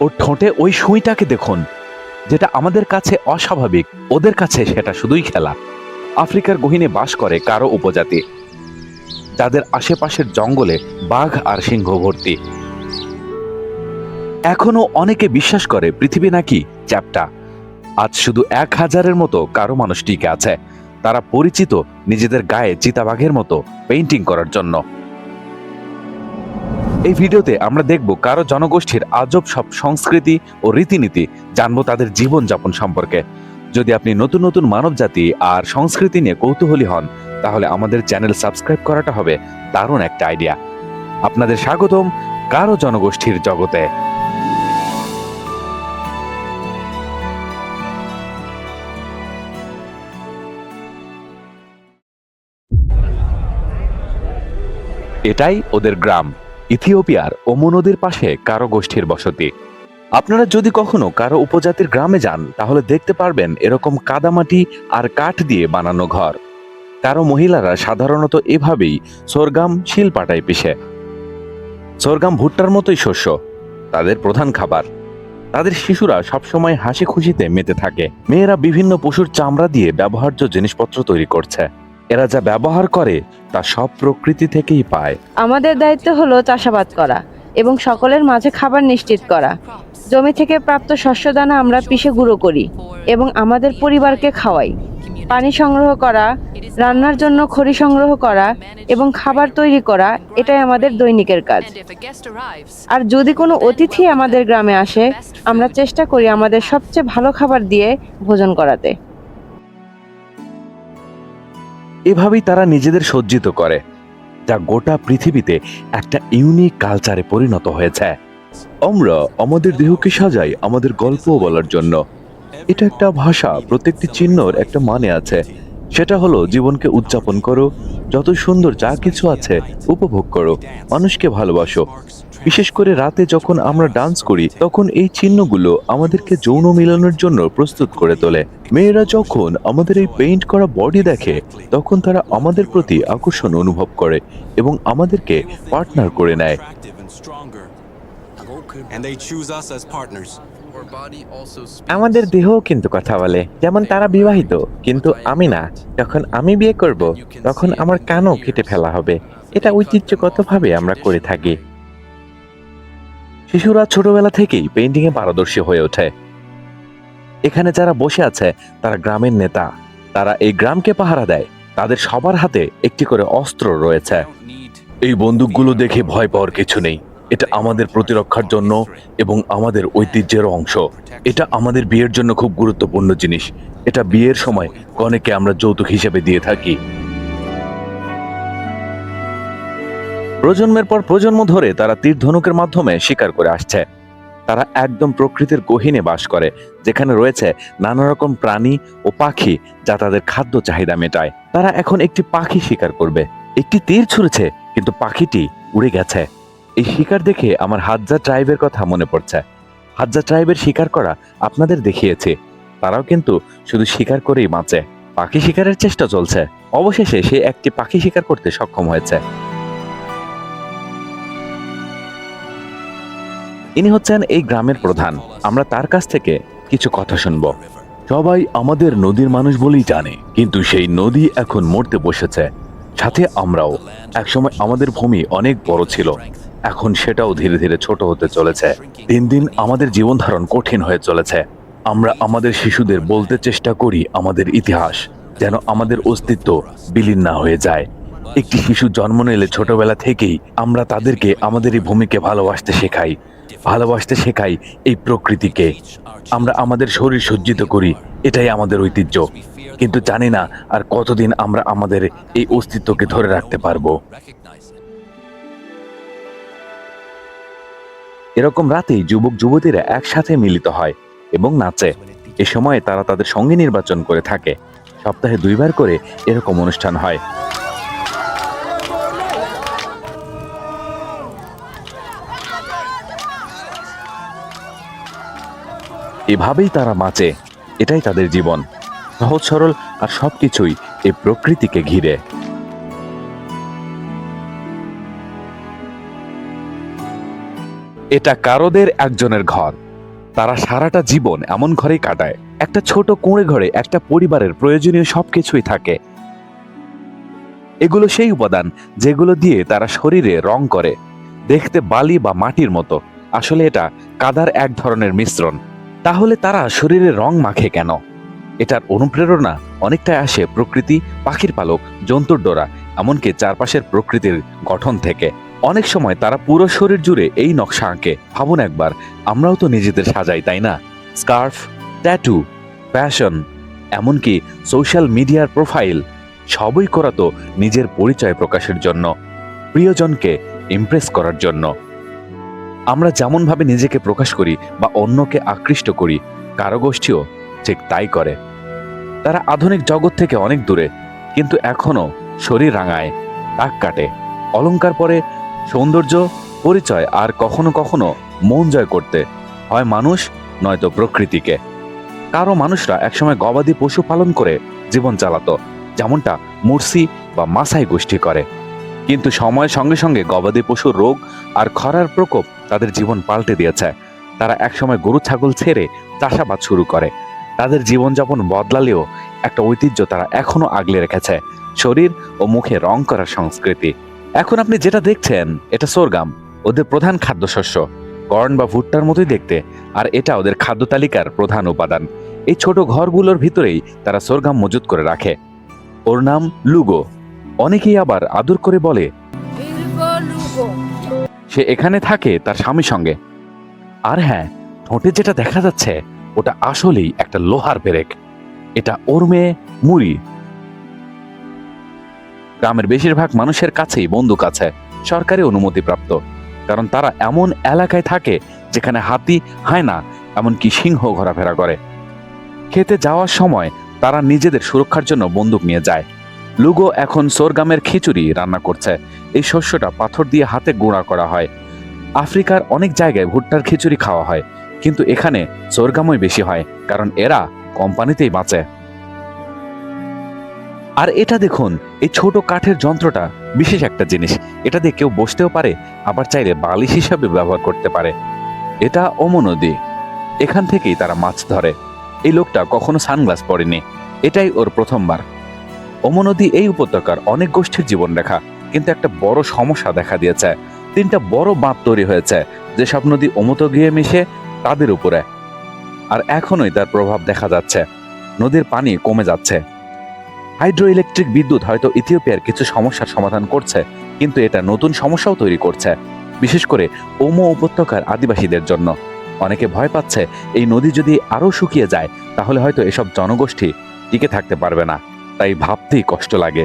ওর ঠোঁটে ওই সুইটাকে দেখুন, যেটা আমাদের কাছে অস্বাভাবিক। ওদের কাছে সেটা শুধুই খেলা। আফ্রিকার গহীনে বাস করে কারও উপজাতি। যাদের আশেপাশের জঙ্গলে বাঘ আর সিংহ ভর্তি। এখনও অনেকে বিশ্বাস করে পৃথিবী নাকি চ্যাপ্টা। আজ শুধু এক হাজারের মতো কারও মানুষ টিকে আছে। তারা পরিচিত নিজেদের গায়ে চিতাবাঘের মতো পেইন্টিং করার জন্য। এই ভিডিওতে আমরা দেখব কারও জনগোষ্ঠীর আজব সব সংস্কৃতি ও রীতিনীতি, জানব তাদের জীবনযাপন সম্পর্কে। যদি আপনি নতুন নতুন মানব জাতি আর সংস্কৃতি নিয়ে কৌতূহলী হন, তাহলে আমাদের চ্যানেল সাবস্ক্রাইব করাটা হবে দারুণ একটা আইডিয়া। আপনাদের স্বাগতম কারও জনগোষ্ঠীর জগতে। এটাই ওদের গ্রাম। ইথিওপিয়ার ওমো নদীর পাশে কারও গোষ্ঠীর বসতি। আপনারা যদি কখনো কারও উপজাতির গ্রামে যান, তাহলে দেখতে পারবেন এরকম কাদামাটি আর কাঠ দিয়ে বানানো ঘর। কারও মহিলারা সাধারণত এভাবেই সোরগাম, শিলপাটায় পিষে। সোরগাম ভুট্টার মতোই শস্য, তাদের প্রধান খাবার। তাদের শিশুরা সবসময় হাসি খুশিতে মেতে থাকে। মেয়েরা বিভিন্ন পশুর চামড়া দিয়ে ব্যবহার্য জিনিসপত্র তৈরি করছে। এরা যা ব্যবহার করে তা সব প্রকৃতি থেকেই পায়। আমাদের দায়িত্ব হলো চাষাবাদ করা এবং সকলের মাঝে খাবার নিশ্চিত করা। জমি থেকে প্রাপ্ত শস্য দানা আমরা পিষে গুঁড়ো করি এবং আমাদের পরিবারকে খাওয়াই। পানি সংগ্রহ করা, রান্নার জন্য খড়ি সংগ্রহ করা এবং খাবার তৈরি করা, এটাই আমাদের দৈনিকের কাজ। আর যদি কোনো অতিথি আমাদের গ্রামে আসে, আমরা চেষ্টা করি আমাদের সবচেয়ে ভালো খাবার দিয়ে ভোজন করাতে। এভাবেই তারা নিজেদের সজ্জিত করে, যা গোটা পৃথিবীতে একটা ইউনিক কালচারে পরিণত হয়েছে। আমরা আমাদের দেহকে সাজাই আমাদের গল্প বলার জন্য। এটা একটা ভাষা, প্রত্যেকটি চিহ্নর একটা মানে আছে। সেটা হলো জীবনকে উদযাপন করো, যত সুন্দর যা কিছু আছে, উপভোগ করো, মানুষকে ভালোবাসো। বিশেষ করে রাতে যখন আমরা ডান্স করি তখন এই চিহ্নগুলো আমাদেরকে যৌন মিলনের জন্য প্রস্তুত করে তোলে। মেয়েরা যখন আমাদের এই পেইন্ট করা বডি দেখে তখন তারা আমাদের প্রতি আকর্ষণ অনুভব করে এবং আমাদেরকে পার্টনার করে নেয়। And they choose us as partners. আমাদের দেহ কিন্তু কথা বলে। যেমন তারা বিবাহিত কিন্তু আমি না। যখন আমি বিয়ে করব তখন আমার কানও কেটে ফেলা হবে। এটা ঐতিহ্যগতভাবে আমরা করে থাকি। শিশুরা ছোটবেলা থেকেই পেইন্টিং এ পারদর্শী হয়ে ওঠে। এখানে যারা বসে আছে, তারা গ্রামের নেতা। তারা এই গ্রামকে পাহারা দেয়। তাদের সবার হাতে একটি করে অস্ত্র রয়েছে। এই বন্দুকগুলো দেখে ভয় পাওয়ার কিছু নেই। এটা আমাদের প্রতিরক্ষার জন্য এবং আমাদের ঐতিহ্যের অংশ। এটা আমাদের বিয়ের জন্য খুব গুরুত্বপূর্ণ জিনিস। এটা বিয়ের সময় কনেকে আমরা যৌতুক হিসেবে দিয়ে থাকি। প্রজন্মের পর প্রজন্ম ধরে তারা তীর ধনুকের মাধ্যমে শিকার করে আসছে। তারা একদম প্রকৃতির গহীনে বাস করে, যেখানে রয়েছে নানা রকম প্রাণী ও পাখি যা তাদের খাদ্য চাহিদা মেটায়। তারা এখন একটি পাখি শিকার করবে। একটি তীর ছুঁড়েছে, কিন্তু পাখিটি উড়ে গেছে। এই শিকার দেখে আমার হাজ্জা ট্রাইবের কথা মনে পড়ছে। হাজ্জা ট্রাইবের শিকার করা আপনাদের দেখিয়েছে। তারাও কিন্তু শুধু শিকার করেই বাঁচে। পাখি শিকারের চেষ্টা চলছে। অবশেষে সে একটি পাখি শিকার করতে সক্ষম হয়েছে। ইনি হচ্ছেন এই গ্রামের প্রধান। আমরা তার কাছ থেকে কিছু কথা শুনব। সবাই আমাদের নদীর মানুষ বলেই জানে, কিন্তু সেই নদী এখন মরতে বসেছে। সাথে আমরাও। একসময় আমাদের ভূমি অনেক বড় ছিল। এখন সেটাও ধীরে ধীরে ছোট হতে চলেছে। দিন দিন আমাদের জীবন ধারণ কঠিন হয়ে চলেছে। আমরা আমাদের শিশুদের বলতে চেষ্টা করি আমাদের ইতিহাস যেন আমাদের অস্তিত্ব বিলীন না হয়ে যায়। একটি শিশু জন্ম নিলে ছোটবেলা থেকেই আমরা তাদেরকে আমাদের এই ভূমিকে ভালোবাসতে শেখাই। ভালোবাসতে শেখাই এই প্রকৃতিকে। আমরা আমাদের শরীর সজ্জিত করি, এটাই আমাদের ঐতিহ্য। কিন্তু জানি না আর কতদিন আমরা আমাদের এই অস্তিত্বকে ধরে রাখতে পারব। এরকম রাতেই যুবক যুবতীরা একসাথে মিলিত হয় এবং নাচে। এ সময় তারা তাদের সঙ্গী নির্বাচন করে থাকে। সপ্তাহে দুইবার করে এরকম অনুষ্ঠান হয়। এভাবেই তারা বাঁচে। এটাই তাদের জীবন। সহজ, সরল আর সবকিছুই এই প্রকৃতিকে ঘিরে। এটা কারোদের একজনের ঘর। তারা সারাটা জীবন এমন ঘরেই কাটায়। একটা ছোট কুঁড়ে ঘরে, একটা পরিবারের প্রয়োজনীয় সবকিছুই থাকে। এগুলো সেই উপাদান যেগুলো দিয়ে তারা শরীরে রং করে। দেখতে বালি বা মাটির মতো। আসলে এটা কাদার এক ধরনের মিশ্রণ। তাহলে তারা শরীরে রং মাখে কেন? এটার অনুপ্রেরণা অনেকটাই আসে প্রকৃতি, পাখির পালক, জন্তুর ডোরা, এমনকি চারপাশের প্রকৃতির গঠন থেকে। অনেক সময় তারা পুরো শরীর জুড়ে এই নকশা আঁকে। ভাবুন একবার, আমরাও তো নিজেদের সাজাই, তাই না? স্কার্ফ, ট্যাটু, ফ্যাশন, এমনকি সোশ্যাল মিডিয়ার প্রোফাইল, সবই করা তো নিজের পরিচয় প্রকাশের জন্য, প্রিয়জনকে ইমপ্রেস করার জন্য। আমরা যেমনভাবে নিজেকে প্রকাশ করি বা অন্যকে আকৃষ্ট করি কারও গোষ্ঠীও ঠিক তাই করে। তারা আধুনিক জগৎ থেকে অনেক দূরে, কিন্তু এখনও শরীর রাঙায়, দাগ কাটে। অলংকার পরে সৌন্দর্য, পরিচয় আর কখনো কখনো মন জয় করতে হয় মানুষ, নয়তো প্রকৃতিকে। কারও মানুষরা একসময় গবাদি পশু পালন করে জীবন চালাতো, যেমনটা মুরসি বা মাসাই গোষ্ঠী করে। কিন্তু সময়ের সঙ্গে সঙ্গে গবাদি পশুর রোগ আর খরার প্রকোপ তাদের জীবন পাল্টে দিয়েছে। তারা একসময় গরু, ছাগল ছেড়ে চাষাবাদ শুরু করে। তাদের জীবনযাপন বদলালেও একটা ঐতিহ্য তারা এখনও আগলে রেখেছে। শরীর ও মুখে রং করার সংস্কৃতি। এখন আপনি যেটা দেখছেন, এটা সোরগাম, ওদের প্রধান খাদ্যশস্য। কর্ন বা ভুট্টার মতোই দেখতে, আর এটা ওদের খাদ্য তালিকার প্রধান উপাদান। এই ছোট ঘরগুলোর ভিতরেই তারা সোরগাম মজুত করে রাখে। ওর নাম লুগো। অনেকেই আবার আদর করে বলে সে এখানে থাকে তার স্বামীর সঙ্গে। আর হ্যাঁ ঠোঁটে যেটা দেখা যাচ্ছে ওটা আসলেই একটা লোহার পেরেক। এটা ওর মেয়ে মুড়ি। গ্রামের বেশিরভাগ মানুষের কাছেই বন্দুক আছে সরকারি অনুমতিপ্রাপ্ত। কারণ তারা এমন এলাকায় থাকে যেখানে হাতি হায়না এমনকি সিংহ ঘোরাফেরা করে। খেতে যাওয়ার সময় তারা নিজেদের সুরক্ষার জন্য বন্দুক নিয়ে যায়। লুগো এখন সোরগামের খিচুড়ি রান্না করছে। এই শস্যটা পাথর দিয়ে হাতে গুঁড়া করা হয়। আফ্রিকার অনেক জায়গায় ভুট্টার খিচুড়ি খাওয়া হয়, কিন্তু এখানে সোরগামই বেশি হয়, কারণ এরা কোম্পানিতেই বাঁচে। আর এটা দেখুন, এই ছোট কাঠের যন্ত্রটা বিশেষ একটা জিনিস। এটা দিয়ে কেউ বসতেও পারে, আবার চাইলে বালিশ হিসাবে ব্যবহার করতে পারে। এটা নদী। এখান থেকেই তারা মাছ ধরে। এই লোকটা কখনো সানগ্লাস পরেনি। এটাই ওর প্রথমবার। ওমো নদী এই উপত্যকার অনেক গোষ্ঠীর জীবন রেখা, কিন্তু একটা বড় সমস্যা দেখা দিয়েছে। তিনটা বড় বাঁধ তৈরি হয়েছে যেসব নদী ওমতো গিয়ে মিশে তাদের উপরে। আর এখনোই তার প্রভাব দেখা যাচ্ছে। নদীর পানি কমে যাচ্ছে। হাইড্রো ইলেকট্রিক বিদ্যুৎ হয়তো ইথিওপিয়ার কিছু সমস্যার সমাধান করছে, কিন্তু এটা নতুন সমস্যাও তৈরি করছে, বিশেষ করে ওমো উপত্যকার আদিবাসীদের জন্য। অনেকে ভয় পাচ্ছে, এই নদী যদি আরও শুকিয়ে যায়, তাহলে হয়তো এসব জনগোষ্ঠী টিকে থাকতে পারবে না। তাই ভাবতেই কষ্ট লাগে।